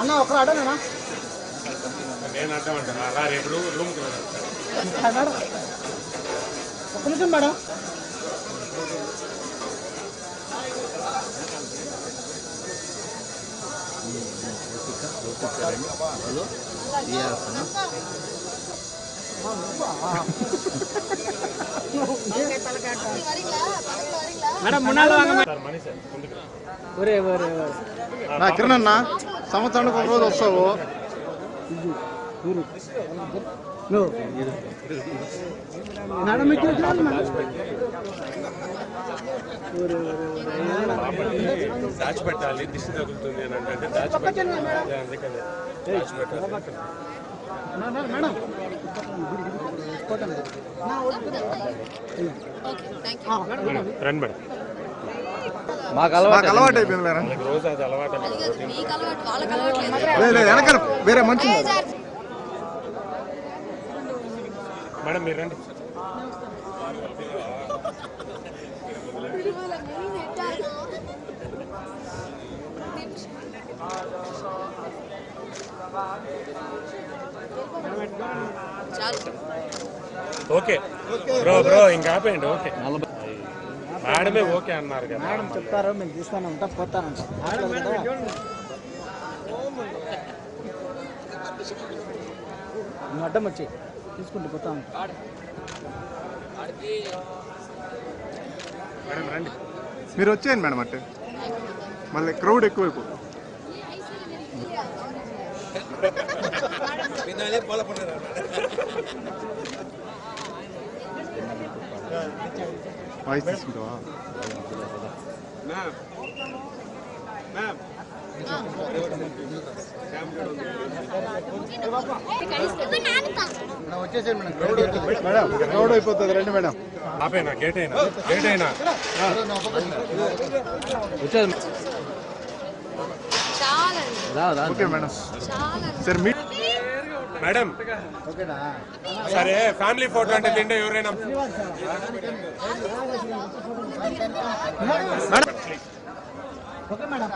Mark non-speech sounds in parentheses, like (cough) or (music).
అన్న ఒకరు అడనా నేను అడ్డమంటాను? అలా రేపు రూమ్ రూమ్కి మేడం ఒక్క నిమిషం మేడం. మేడం మున్నాళ్ళు. ఒరే ఒరే నా కిరణ్ అన్న సంవత్సరానికి ఒక రోజు వస్తావు. దాచిపెట్టాలి దిష్టి తగులుతుంది అని అంటే దాచిపెట్టాలి. అదే అందుకనే దాచిపెట్టాలి. మేడం. రండి మేడం. మాకు అలవాటు అయిపోయింది. మేడం. రోజు అది అలవాటు అలవాటు అలవాటు వెనకాల వేరే మంచి. మేడం మీరు రండి. చాలు. ఓకే. బ్రో బ్రో ఇంకా ఆపేయండి ఓకే. మేడమే ఓకే అన్నారు కదా. మేడం చెప్తారు మేము తీస్తాను ఉంటా పోతానంట కదా. నువ్వు అడ్డం వచ్చి తీసుకుంటూ పోతాను మేడం రండి. మీరు వచ్చేయండి మేడం అంటే మళ్ళీ క్రౌడ్ (laughs) తీసుకుంటావా మేడం క్రౌడ్ అయిపోతుంది రండి మేడం ఆపేనా గేట్ అయినా గేట్ అయినా చాలండి ఓకే మేడం సరే మీ మేడం ఓకేనా సరే ఫ్యామిలీ ఫోటో అంటే తింటే ఎవరైనా ఓకే మేడం